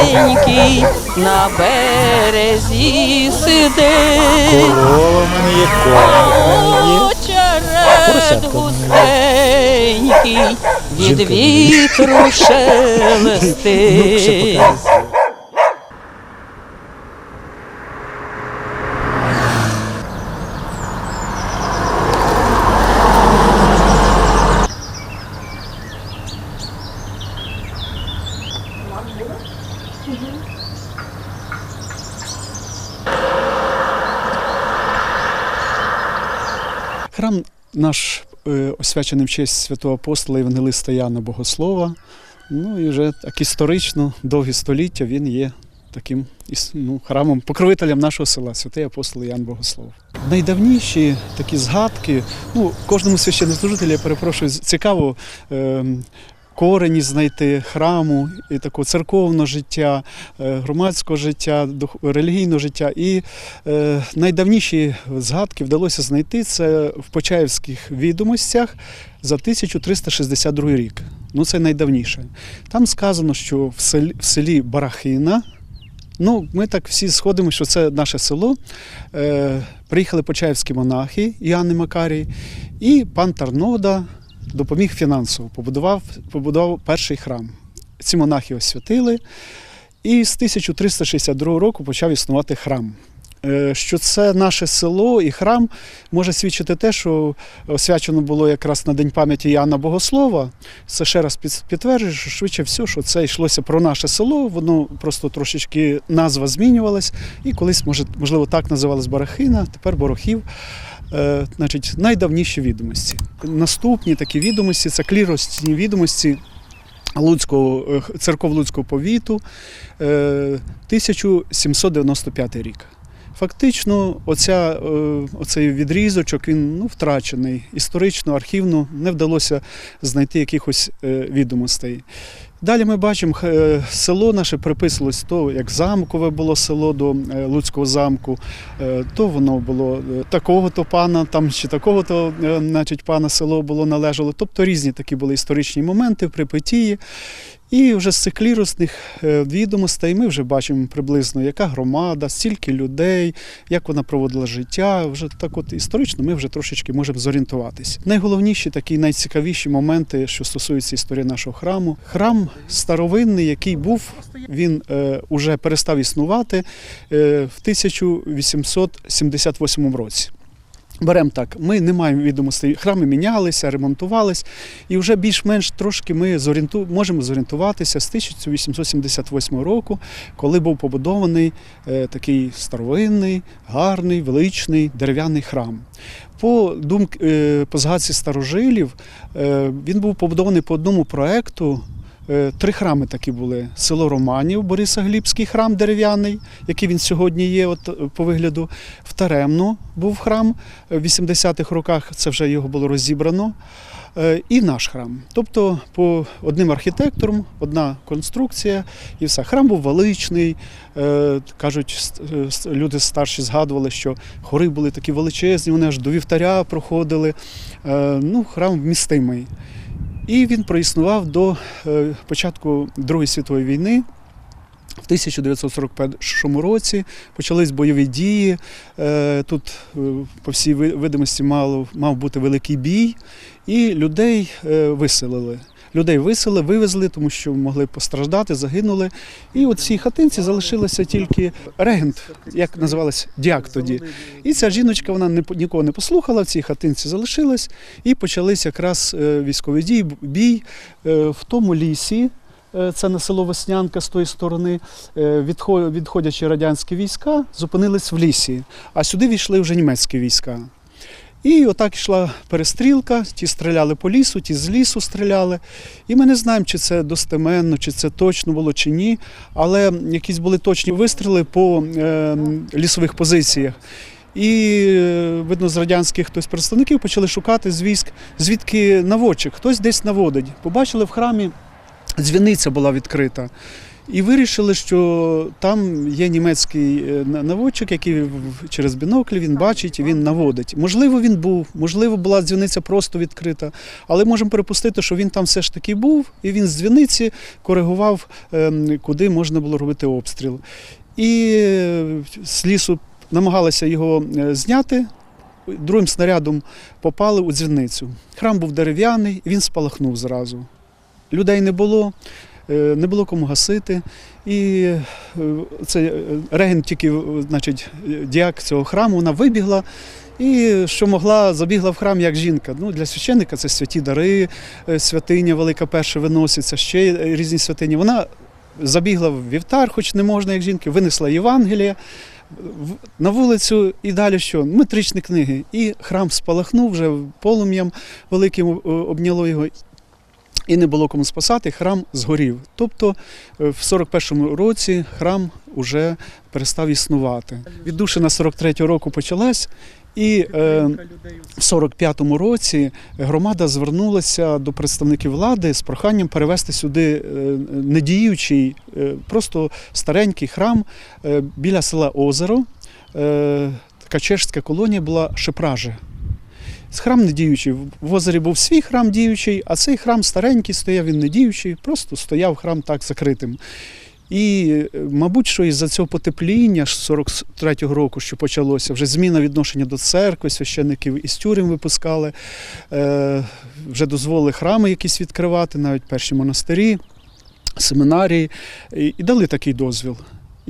маленький на березі сидить. Корова мене є, густенький від вітру Ну, шелестить. покажу. Храм наш е, освячений в честь святого апостола Євангелиста Яна Богослова. Ну і вже так історично, довгі століття він є таким ну, храмом, покровителем нашого села, святий апостол Ян Богослов. Найдавніші такі згадки, ну, кожному священнослужителю, я перепрошую, цікаво. Е, Корені знайти храму і такого церковного життя, е, громадського життя, релігійного життя. І е, найдавніші згадки вдалося знайти це в Почаївських відомостях за 1362 рік. Ну, це найдавніше. Там сказано, що в селі, Барахина. Ну, ми так всі сходимо, що це наше село. Е, приїхали почаївські монахи Іоанн і Макарій, і пан Тарнода допоміг фінансово, побудував, побудував перший храм. Ці монахи освятили, і з 1362 року почав існувати храм. Е, Що це наше село і храм може свідчити те, що освячено було якраз на День пам'яті Яна Богослова. Це ще раз під- підтверджує, що швидше все, що це йшлося про наше село, воно просто трошечки назва змінювалась, і колись, може, можливо, так називалась Барахина, тепер Борохів. Е, значить, найдавніші відомості. Наступні такі відомості це кліросні відомості Луцького, е, церков Луцького повіту, е, 1795 рік. Фактично, оця, е, оцей відрізочок він ну, втрачений. Історично, архівно не вдалося знайти якихось е, відомостей. Далі ми бачимо, е, село наше приписувалось то, як замкове було село до е, Луцького замку, е, то воно було такого-то пана, там чи такого-то значить, пана село було належало. Тобто різні такі були історичні моменти в Припетії. І вже з цих клірусних е, відомостей ми вже бачимо приблизно, яка громада, стільки людей, як вона проводила життя. Вже так от історично ми вже трошечки можемо зорієнтуватись. Найголовніші такі найцікавіші моменти, що стосуються історії нашого храму. Храм старовинний, який був, він е, уже перестав існувати е, в 1878 році. Беремо так, ми не маємо відомостей. Храми мінялися, ремонтувались, і вже більш-менш трошки ми зорієнту... можемо зорієнтуватися з 1878 року, коли був побудований е, такий старовинний, гарний, величний дерев'яний храм. По думк... е, по згадці старожилів, е, він був побудований по одному проекту. Е, Три храми такі були: село Романів, Борисоглібський храм дерев'яний, який він сьогодні є, от е, по вигляду. В Таремно був храм е, в 80-х роках, це вже його було розібрано. І наш храм. Тобто, по одним архітектором, одна конструкція, і все. Храм був величний. Кажуть, люди старші згадували, що хори були такі величезні, вони аж до вівтаря проходили. Ну, храм вмістимий. І він проіснував до е, початку Другої світової війни. В 1941 році почались бойові дії. Е, Тут, е, по всій видимості, мав бути великий бій, і людей виселили. Людей виселили, вивезли, тому що могли постраждати, загинули. І от цій хатинці залишилося тільки регент, як називалась дяк тоді. І ця жіночка вона нікого не послухала, в цій хатинці залишилась, і почались якраз е, військові дії, бій е, в тому лісі. е, Це на село Веснянка з тої сторони, відходячи радянські війська, зупинились в лісі, а сюди війшли вже німецькі війська. І отак йшла перестрілка, ті стріляли по лісу, ті з лісу стріляли. І ми не знаємо, чи це достеменно, чи це точно було, чи ні. Але якісь були точні вистріли по е, лісових позиціях. І е, видно, з радянських хтось представників почали шукати з військ, звідки наводчик, хтось десь наводить. Побачили в храмі дзвіниця була відкрита. І вирішили, що там є німецький е, наводчик, який через бінокль він бачить і він наводить. Можливо, він був, можливо, була дзвіниця просто відкрита, але можемо припустити, що він там все ж таки був, і він з дзвіниці коригував, ем, куди можна було робити обстріл. І е, з лісу намагалися його е, зняти. Другим снарядом попали у дзвіницю. Храм був дерев'яний, він спалахнув зразу. Людей не було, не було кому гасити. І е, це е, регент, тільки е, значить, е, діак цього храму, вона вибігла. І що могла, забігла в храм як жінка. Ну, для священника це святі дари, е, святиня велика перша виноситься, ще е, різні святині. Вона забігла в вівтар, хоч не можна, як жінки, винесла Євангеліє на вулицю і далі що? Метричні книги. І храм спалахнув вже полум'ям великим е, обняло його. І не було кому спасати, храм згорів. Тобто е, в 41-му році храм уже перестав існувати. Віддушина 43-го року почалась, і е, в 45-му році громада звернулася до представників влади з проханням перевести сюди е, недіючий, е, просто старенький храм біля села Озеро. Така чешська колонія була Шепража. Храм не діючий. В озері був свій храм діючий, а цей храм старенький стояв, він не діючий, просто стояв храм так закритим. І, мабуть, що із-за цього потепління з 43-го року, що почалося, вже зміна відношення до церкви, священників із тюрем випускали, е, вже дозволили храми якісь відкривати, навіть перші монастирі, семінарії, і, і дали такий дозвіл.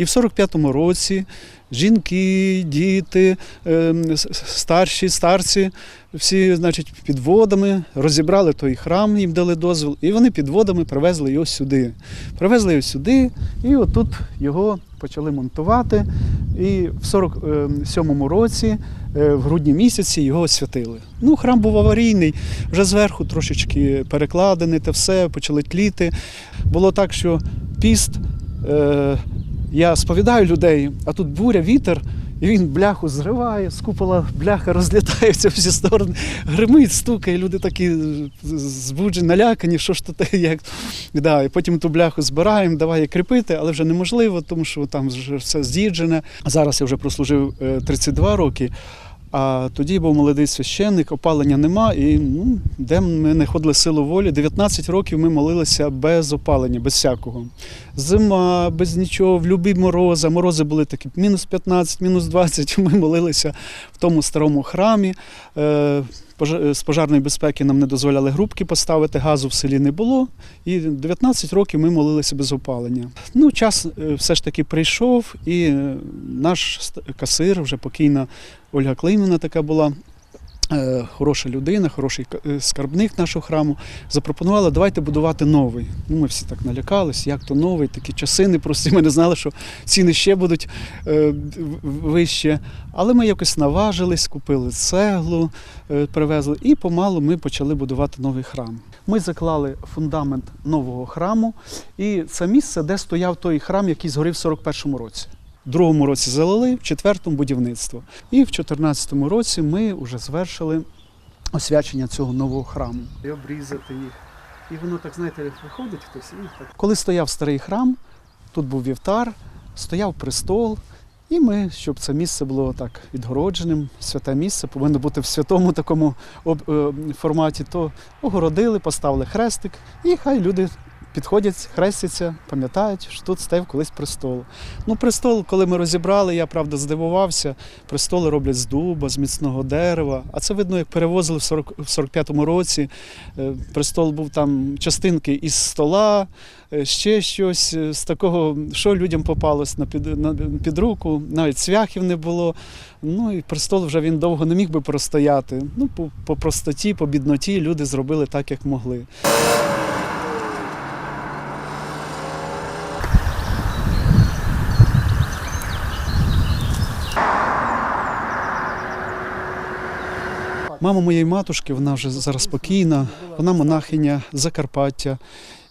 І в 45-му році жінки, діти, ем, старші, старці, всі, значить, підводами розібрали той храм, їм дали дозвіл, і вони підводами привезли його сюди. Привезли його сюди, і отут його почали монтувати. І в 47-му році, е, в грудні місяці, його освятили. Ну, храм був аварійний, вже зверху трошечки перекладений, те все, почали тліти. Було так, що піст. Е, я сповідаю людей, а тут буря, вітер, і він бляху зриває, з купола бляха розлітається всі сторони, гримить, стукає, люди такі збуджені, налякані, що ж то те, як. Да, і потім ту бляху збираємо, давай кріпити, але вже неможливо, тому що там вже все з'їджене. Зараз я вже прослужив е, 32 роки. А тоді був молодий священник, опалення нема, і ну, де ми не ходили силу волі. 19 років ми молилися без опалення, без всякого. Зима, без нічого, в любі морози. Морози були такі мінус 15, мінус 20. Ми молилися в тому старому храмі. Е, З пожарної безпеки нам не дозволяли грубки поставити, газу в селі не було. І 19 років ми молилися без опалення. Ну, час е, все ж таки прийшов, і е, наш касир, вже покійна Ольга Клейміна така була. Е, Хороша людина, хороший е, скарбник нашого храму, запропонувала, давайте будувати новий. Ну, ми всі так налякались, як то новий, такі часи непрості. Ми не знали, що ціни ще будуть е, вище. Але ми якось наважились, купили цеглу, е, привезли, і помалу ми почали будувати новий храм. Ми заклали фундамент нового храму, і це місце, де стояв той храм, який згорів в 41-му році. В другому році залили, в четвертому будівництво. І в 14-му році ми вже звершили освячення цього нового храму. І обрізати їх. І воно так, знаєте, виходить хтось. І так. Коли стояв старий храм, тут був вівтар, стояв престол. І ми, щоб це місце було так відгородженим, святе місце повинно бути в святому такому е, форматі, то огородили, поставили хрестик, і хай люди підходять, хрестяться, пам'ятають, що тут стояв колись престол. Ну, престол, коли ми розібрали, я правда здивувався. Престоли роблять з дуба, з міцного дерева. А це видно, як перевозили в 40 в 45-му році. Е, Престол був там частинки із стола, е, ще щось е, з такого, що людям попалось на під, на, під руку, навіть цвяхів не було. Ну і престол вже він довго не міг би простояти. Ну, по, по простоті, по бідноті люди зробили так, як могли. Мама моєї матушки, вона вже зараз спокійна, вона монахиня Закарпаття.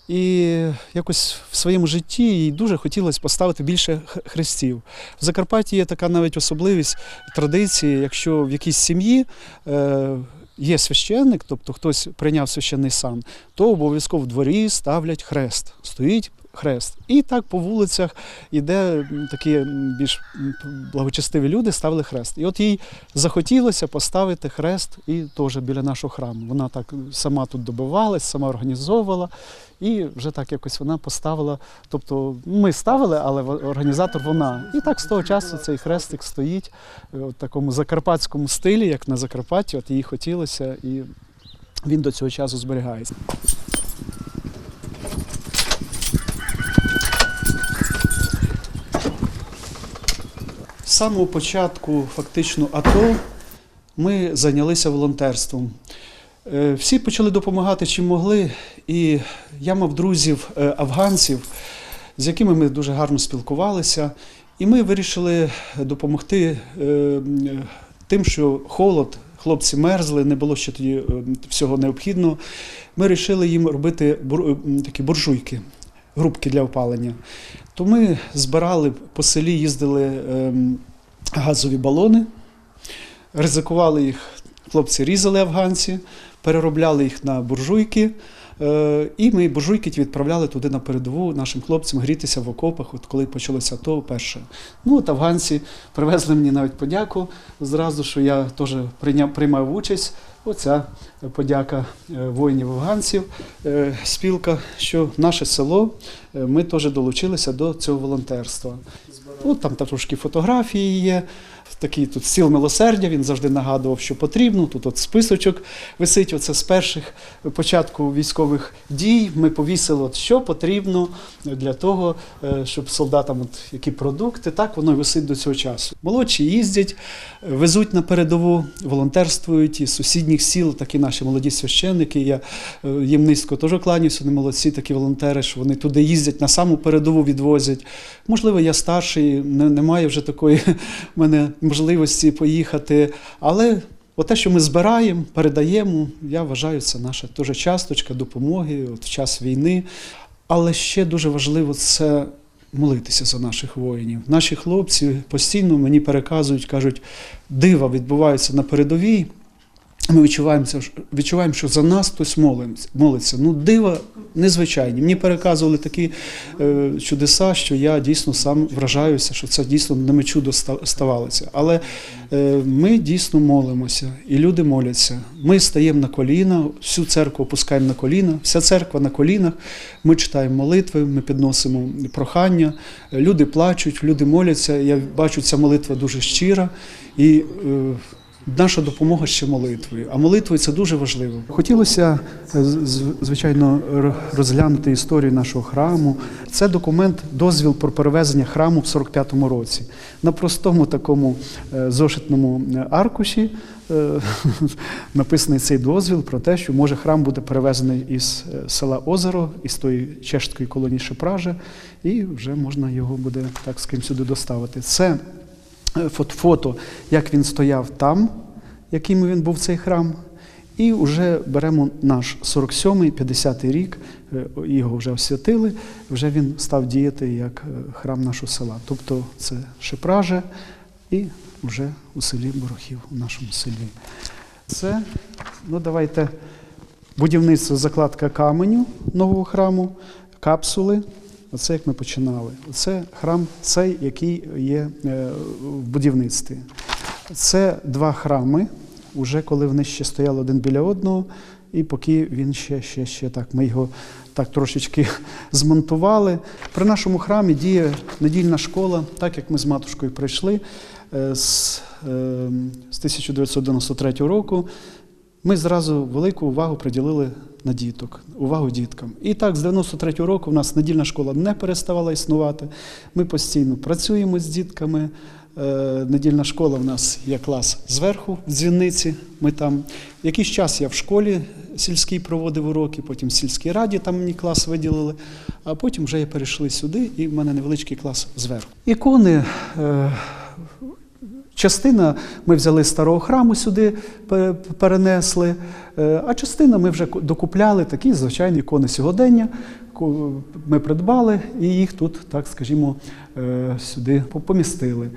І якось в своєму житті їй дуже хотілося поставити більше хрестів. В Закарпатті є така навіть особливість традиції, якщо в якійсь сім'ї е, є священник, тобто хтось прийняв священний сан, то обов'язково в дворі ставлять хрест. Стоїть хрест. І так по вулицях іде такі більш благочестиві люди ставили хрест. І от їй захотілося поставити хрест і теж біля нашого храму. Вона так сама тут добивалась, сама організовувала. І вже так якось вона поставила. Тобто ми ставили, але організатор вона. І так з того часу цей хрестик стоїть е, в такому закарпатському стилі, як на Закарпатті. От їй хотілося, і він до цього часу зберігається. Самого початку фактично АТО ми зайнялися волонтерством. Е, Всі почали допомагати чим могли, і я мав друзів е, афганців, з якими ми дуже гарно спілкувалися. І ми вирішили допомогти е, тим, що холод, хлопці мерзли, не було ще тоді всього необхідного. Ми вирішили їм робити такі буржуйки, грубки для опалення. То ми збирали по селі, їздили ем, газові балони, ризикували їх, хлопці різали афганці, переробляли їх на буржуйки. Е, І ми буржуйки відправляли туди на передову нашим хлопцям грітися в окопах, от коли почалося то перше. Ну, от афганці привезли мені навіть подяку зразу, що я теж приймав участь. Оця подяка е, воїнів афганців, е, спілка, що наше село, ми теж долучилися до цього волонтерства. От там трошки фотографії є. Такий тут стіл милосердя, він завжди нагадував, що потрібно. Тут от списочок висить. Оце з перших початку військових дій. Ми повісили, от, що потрібно для того, е, щоб солдатам, от, які продукти, так воно й висить до цього часу. Молодші їздять, везуть на передову, волонтерствують із сусідніх сіл, такі наші молоді священники. Я е, їм низько теж кланяюся, вони молодці, такі волонтери, що вони туди їздять, на саму передову відвозять. Можливо, я старший, не, немає вже такої в мене можливості поїхати. Але те, що ми збираємо, передаємо, я вважаю, це наша теж часточка допомоги от в час війни. Але ще дуже важливо це молитися за наших воїнів. Наші хлопці постійно мені переказують, кажуть, дива відбуваються на передовій. Ми відчуваємо, відчуваємо, що за нас хтось молиться. Ну, дива незвичайні. Мені переказували такі е, чудеса, що я дійсно сам вражаюся, що це дійсно не чудо ставалося. Але е, ми дійсно молимося, і люди моляться. Ми стаємо на коліна, всю церкву опускаємо на коліна, вся церква на колінах. Ми читаємо молитви, ми підносимо прохання. Люди плачуть, люди моляться. Я бачу, ця молитва дуже щира. І е, Наша допомога ще молитвою, а молитвою це дуже важливо. Хотілося е, звичайно розглянути історію нашого храму. Це документ, дозвіл про перевезення храму в 45-му році. На простому такому е, зошитному е, аркуші написаний цей дозвіл про те, що може храм буде перевезений із села Озеро, із тої чешської колонії Шепража, і вже можна його буде так з ким сюди доставити. Це фото, як він стояв там, яким він був цей храм. І вже беремо наш 47-й, 50-й рік, е, його вже освятили, вже він став діяти як е, храм нашого села. Тобто це Шепраже і вже у селі Борохів, у нашому селі. Це, ну давайте, будівництво, закладка каменю нового храму, капсули. Оце як ми починали. Це храм, цей, який є е, в будівництві. Це два храми, уже коли вони ще стояли один біля одного, і поки він ще, ще, ще так, ми його так трошечки змонтували. При нашому храмі діє недільна школа, так як ми з матушкою прийшли е, з, е, з 1993 року. Ми зразу велику увагу приділили на діток, увагу діткам. І так, з 93-го року в нас недільна школа не переставала існувати. Ми постійно працюємо з дітками. Е, Недільна школа в нас є клас зверху, в дзвіниці. Ми там якийсь час я в школі сільській проводив уроки, потім в сільській раді там мені клас виділили, а потім вже я перейшли сюди, і в мене невеличкий клас зверху. Ікони. Частина ми взяли старого храму сюди, перенесли, е, а частина ми вже докупляли такі звичайні ікони сьогодення. Ми придбали і їх тут, так скажімо, е, сюди помістили.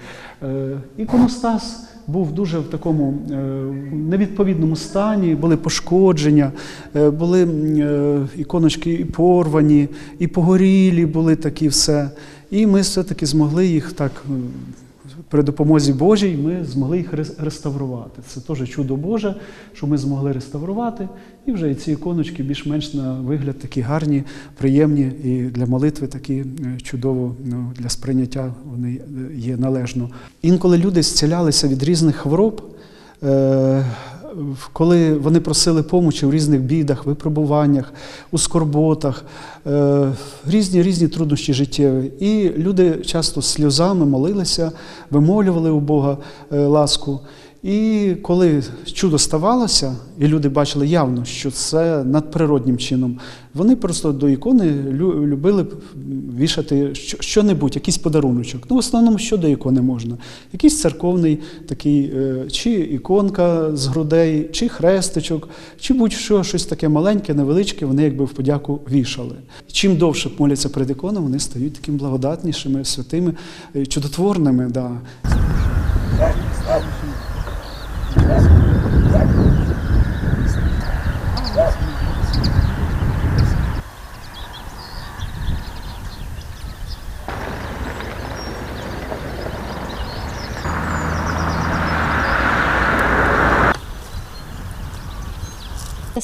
Е, Іконостас був дуже в такому невідповідному стані, були пошкодження, були іконочки і порвані, і погорілі були такі все. І ми все-таки змогли їх так. Е, При допомозі Божій ми змогли їх рес- реставрувати. Це теж чудо Боже, що ми змогли реставрувати. І вже ці іконочки більш-менш на вигляд такі гарні, приємні і для молитви такі е, чудово ну, для сприйняття вони е, є належно. Інколи люди зцілялися від різних хвороб. Коли вони просили помочі в різних бідах, випробуваннях, у скорботах, е, різні різні труднощі життєві. І люди часто сльозами молилися, вимолювали у Бога е, ласку. І коли чудо ставалося, і люди бачили явно, що це надприроднім чином, вони просто до ікони любили вішати що- що-небудь, якийсь подаруночок. Ну, в основному, що до ікони можна? Якийсь церковний такий, е, чи іконка з грудей, чи хрестичок, чи будь-що, щось таке маленьке, невеличке, вони якби в подяку вішали. Чим довше моляться перед іконами, вони стають такими благодатнішими, святими, е, чудотворними. Да.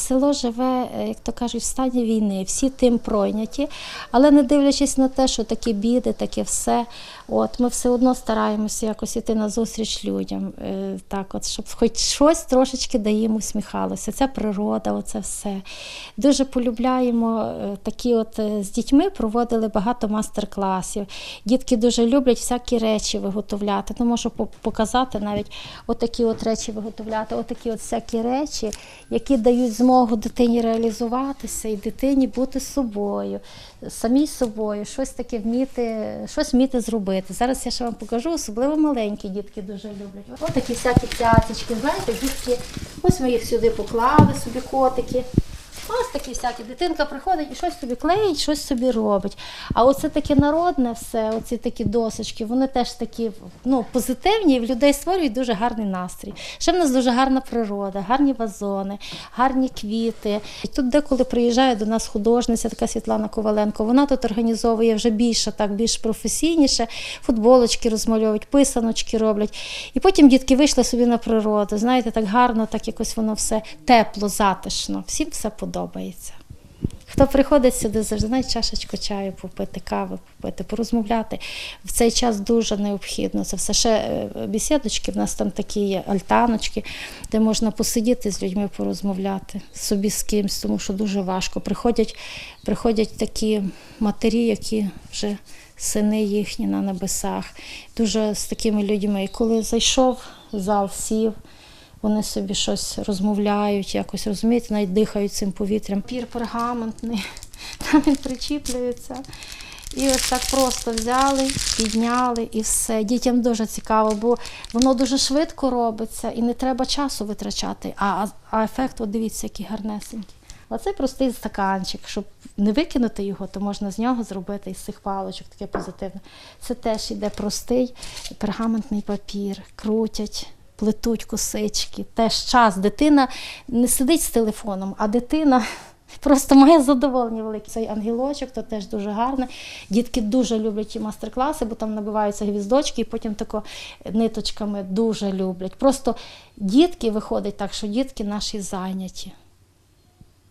Село живе, е, як то кажуть, в стані війни, всі тим пройняті, але не дивлячись на те, що такі біди, таке все. От ми все одно стараємося якось іти на зустріч людям, е, так, от, щоб хоч щось трошечки да їм усміхалося. Це природа, оце все. Дуже полюбляємо е, такі, от е, з дітьми проводили багато мастер-класів. Дітки дуже люблять всякі речі виготовляти. Ну, можу показати навіть отакі от речі виготовляти, отакі от всякі речі, які дають змогу дитині реалізуватися і дитині бути собою, самій собою, щось таке вміти, щось вміти зробити. Зараз я ще вам покажу, особливо маленькі дітки дуже люблять. Ось такі всякі цяцечки, знаєте, дітки, ось ми їх сюди поклали, собі котики. Такі всякі. Дитинка приходить і щось собі клеїть, щось собі робить. А оце таке народне все, оці такі досочки, вони теж такі ну, позитивні і в людей створюють дуже гарний настрій. Ще в нас дуже гарна природа, гарні вазони, гарні квіти. І тут деколи приїжджає до нас художниця, така Світлана Коваленко. Вона тут організовує вже більше, так більш професійніше, футболочки розмальовують, писаночки роблять. І потім дітки вийшли собі на природу. Знаєте, так гарно, так якось воно все тепло, затишно. Всім все подобається. Хто приходить сюди, завжди знаєте, чашечку чаю попити, кави попити, порозмовляти. В цей час дуже необхідно. Це все ще е, бесідочки, в нас там такі є альтаночки, де можна посидіти з людьми, порозмовляти собі з кимсь, тому що дуже важко. Приходять, приходять такі матері, які вже сини їхні на небесах, дуже з такими людьми. І коли зайшов зал, сів. Вони собі щось розмовляють, якось розумієте, навіть дихають цим повітрям. Пір пергаментний, там він причіплюється. І ось так просто взяли, підняли і все. Дітям дуже цікаво, бо воно дуже швидко робиться і не треба часу витрачати. А, а- а ефект, от дивіться, який гарнесенький. Оце простий стаканчик. Щоб не викинути його, то можна з нього зробити із цих паличок таке позитивне. Це теж іде простий пергаментний папір, крутять плетуть косички. Теж час. Дитина не сидить з телефоном, а дитина. Просто має задоволення велике. Цей ангелочок, то теж дуже гарне. Дітки дуже люблять ті мастер-класи, бо там набиваються гвіздочки і потім тако ниточками дуже люблять. Просто дітки виходить так, що дітки наші зайняті.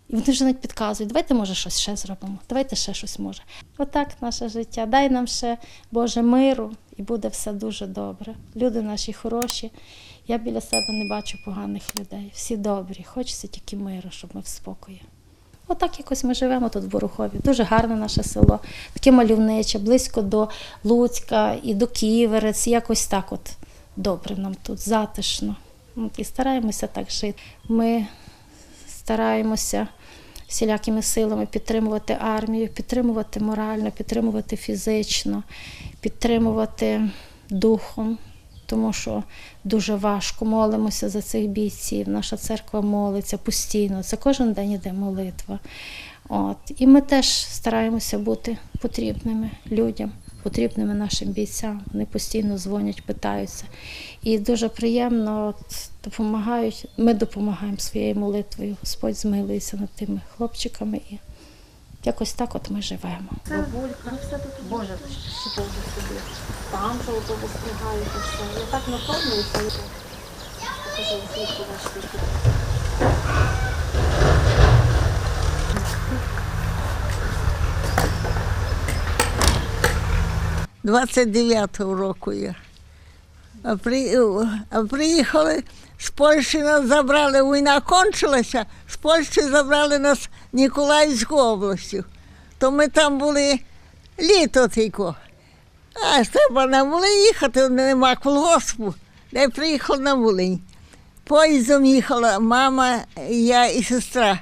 І вони вже навіть підказують, давайте, може, щось ще зробимо, давайте ще щось може. Отак наше життя. Дай нам ще, Боже, миру, і буде все дуже добре. Люди наші хороші. Я біля себе не бачу поганих людей. Всі добрі. Хочеться тільки миру, щоб ми в спокої. Отак якось ми живемо тут в Борухові. Дуже гарне наше село, таке мальовниче, близько до Луцька і до Ківерець. Якось так от добре нам тут, затишно. І стараємося так жити. Ми стараємося всілякими силами підтримувати армію, підтримувати морально, підтримувати фізично, підтримувати духом, тому що дуже важко молимося за цих бійців. Наша церква молиться постійно. Це кожен день іде молитва. От. І ми теж стараємося бути потрібними людям. потрібними нашим бійцям. Вони постійно дзвонять, питаються. І дуже приємно от, допомагають. Ми допомагаємо своєю молитвою. Господь змилується над тими хлопчиками якось так от ми живемо. Боже, що Боже собі. Там же ото вистигаєте все. Я так наповнююся. Покажу, бачите. 29-го року я. А, при, а приїхали з Польщі нас забрали, війна кончилася, з Польщі забрали нас Ніколаївську областю. То ми там були літо тільки. А треба на Волинь їхати, нема колгоспу. де приїхав на Волинь. Поїздом їхала мама, я і сестра.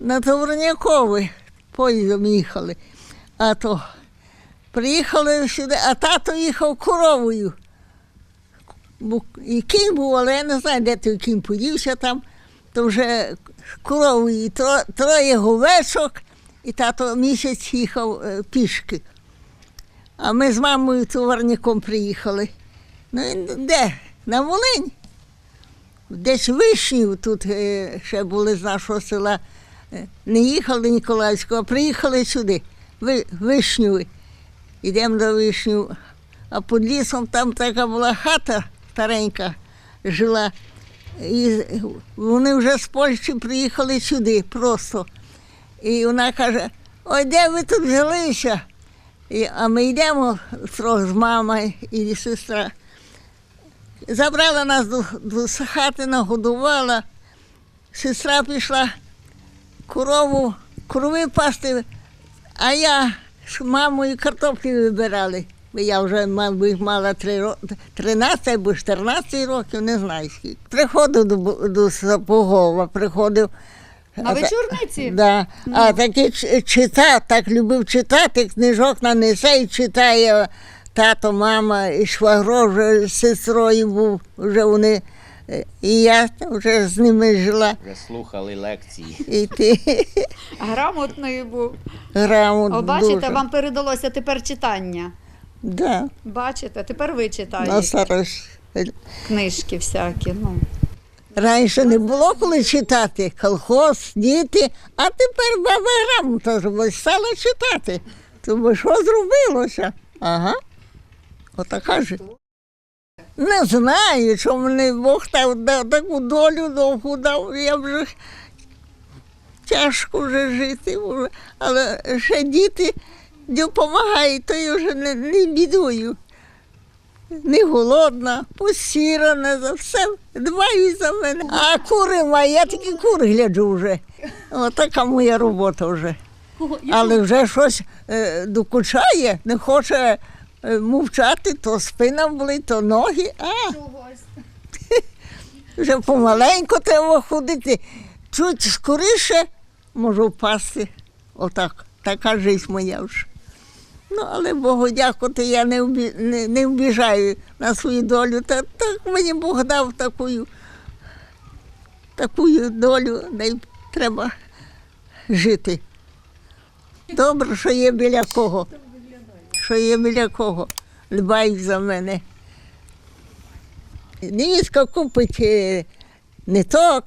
На Товронякові поїздом їхали. А то Приїхали сюди, а тато їхав коровою. І кінь був, але я не знаю, де той кінь подівся там. То вже коровою тро- троє говечок, і тато місяць їхав е, пішки. А ми з мамою товарником приїхали. Ну і де? На Волинь. Десь вишнів тут е, ще були з нашого села. Е, Не їхали Ніколаївського, а приїхали сюди, Ви- Вишньові. Йдемо до вишню, а під лісом там така була хата старенька жила. І вони вже з Польщі приїхали сюди просто. І вона каже: ой, де ви тут взялися? І, а ми йдемо трохи з мамою і сестра. Забрала нас до, до хати, нагодувала. Сестра пішла корову, корови пасти, а я з мамою картоплі вибирали. Я вже, мабуть, мала три ро- 13 або 14 років, не знаю скільки. Приходив до, до Сапогова, приходив. На а та- вечорниці? Да. А таки ч- читав, так любив читати, книжок нанесе і читає тато, мама, і швагро вже з сестрою був, вже вони. е, І я вже з ними жила. Вже слухали лекції. І ти Грамотною був. грамотно. О, бачите, дуже. вам передалося тепер читання. Да, Бачите, тепер ви на читаєте старость. книжки всякі. Ну. Раніше не було коли читати, колхоз, діти, а тепер баба грамота зробила, стала читати. Тому що зробилося? Ага. Отака ж. Не знаю, що мені Бог дав таку долю довгу дав. Я вже тяжко вже жити, але ще діти допомагають, то я вже не, не бідую. Не голодна, посірана за все, дбають за мене. А кури маю, я тільки кур гляджу вже. Отака моя робота вже. Але вже щось е, докучає, не хоче е, мовчати, то спина болить, то ноги. А. Вже помаленьку треба ходити. Чуть скоріше можу впасти. Отак. Така життя моя вже. Ну, але Богу дякувати, я не, вбі, не, не вбіжаю на свою долю. Та, так мені Бог дав таку, таку долю, де треба жити. Добре, що є біля кого. Що є біля кого. Дбають за мене. Невістка купить е, ниток,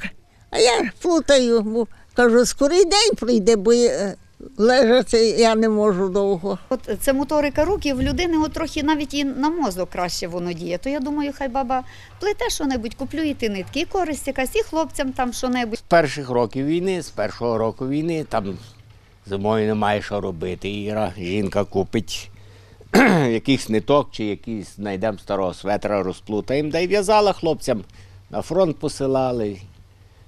а я плутаю, бо кажу, скорий день прийде, бо е, лежати я не можу довго. От це моторика рук, і в людини от трохи навіть і на мозок краще воно діє. То я думаю, хай баба плете що-небудь, куплю і ті нитки, і користь якась, і хлопцям там що-небудь. З перших років війни, з першого року війни, там зимою немає що робити. І жінка купить якийсь ниток чи якийсь знайдемо старого светра, розплутаємо, да й в'язала хлопцям. На фронт посилали.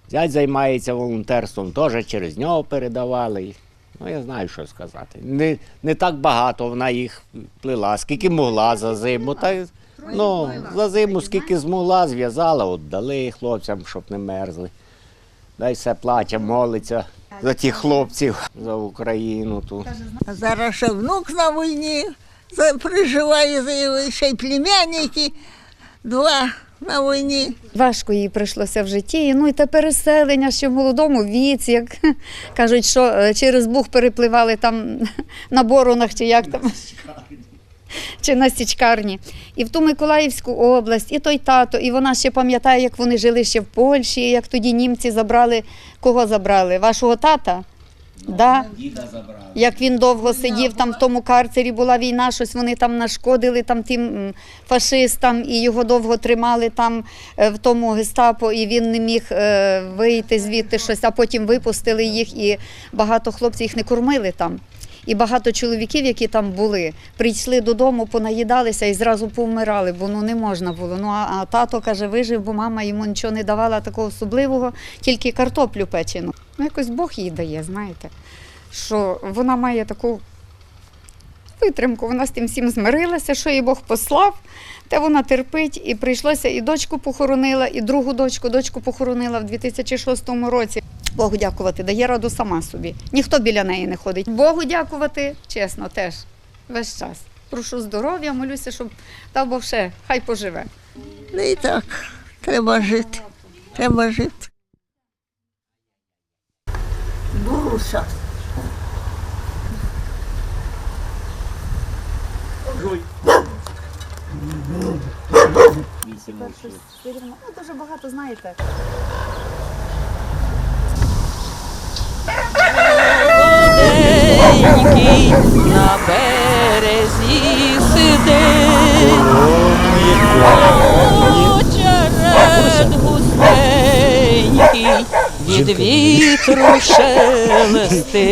Зять займається волонтерством, теж через нього передавали. Ну, я знаю, що сказати. Не, не так багато вона їх плела, скільки могла за зиму. Та, ну, за зиму, скільки змогла, зв'язала, віддали хлопцям, щоб не мерзли. Дай все плаче, молиться за тих хлопців, за Україну. Тут. А зараз ще внук на війні його, ще й племянники, два на війні. Важко їй прийшлося в житті. Ну і те переселення ще в молодому віці, як кажуть, що е, через Буг перепливали там на боронах чи як там. чи на січкарні. І в ту Миколаївську область, і той тато, і вона ще пам'ятає, як вони жили ще в Польщі, як тоді німці забрали. Кого забрали? Вашого тата? Да. Як він довго сидів там в тому карцері, була війна, щось вони там нашкодили там тим фашистам, і його довго тримали там е, в тому гестапо, і він не міг е, вийти звідти щось, а потім випустили їх, і багато хлопців їх не кормили там. І багато чоловіків, які там були, прийшли додому, понаїдалися і зразу повмирали, бо ну не можна було. Ну а, а тато каже, вижив, бо мама йому нічого не давала такого особливого, тільки картоплю печену. Ну якось Бог їй дає, знаєте, що вона має таку витримку. Вона з тим всім змирилася, що їй Бог послав, те вона терпить, і прийшлося і дочку похоронила, і другу дочку, дочку похоронила в 2006 році. Богу дякувати, дає раду сама собі. Ніхто біля неї не ходить. Богу дякувати, чесно, теж весь час. Прошу здоров'я, молюся, щоб дав Бог ще, хай поживе. Ну і так, треба жити. Треба жити. Буруся. Ну, дуже багато знаєте. Молоденький на березі сидить. Очеред густенький від вітру шелестить.